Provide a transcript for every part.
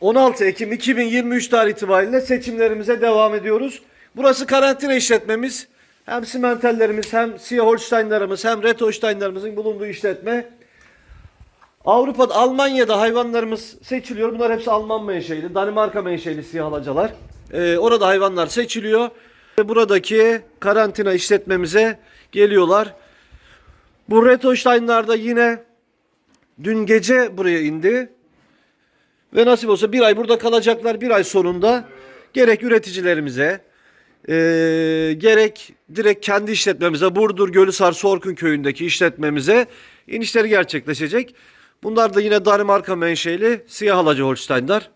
16 Ekim 2023 tarih itibariyle seçimlerimize devam ediyoruz. Burası karantina işletmemiz. Hem simentellerimiz hem siyah holsteinlerimiz hem red holsteinlerimizin bulunduğu işletme. Avrupa'da, Almanya'da hayvanlarımız seçiliyor. Bunlar hepsi Alman menşeli, Danimarka menşeli siyah alacalar. Ee, orada hayvanlar seçiliyor. Ve buradaki karantina işletmemize geliyorlar. Bu Red Holstein'lar da yine dün gece buraya indi. Ve nasip olsa bir ay burada kalacaklar. Bir ay sonunda gerek üreticilerimize eee, gerek direkt kendi işletmemize Burdur Gölüsar Sorkun köyündeki işletmemize inişleri gerçekleşecek. Bunlar da yine Danimarka menşeli siyah halacı Holstein'lar.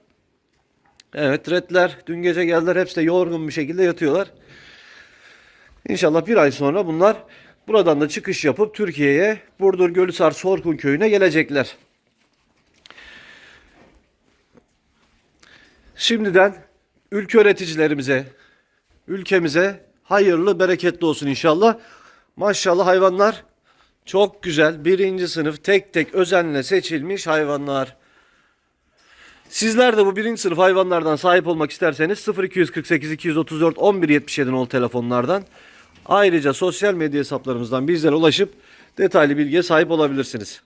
Evet redler dün gece geldiler. Hepsi de yorgun bir şekilde yatıyorlar. İnşallah bir ay sonra bunlar buradan da çıkış yapıp Türkiye'ye Burdur Gölüsar Sorkun köyüne gelecekler. Şimdiden ülke öğreticilerimize, ülkemize hayırlı, bereketli olsun inşallah. Maşallah hayvanlar çok güzel. Birinci sınıf tek tek özenle seçilmiş hayvanlar. Sizler de bu birinci sınıf hayvanlardan sahip olmak isterseniz 0248 234 1177 nol telefonlardan ayrıca sosyal medya hesaplarımızdan bizlere ulaşıp detaylı bilgiye sahip olabilirsiniz.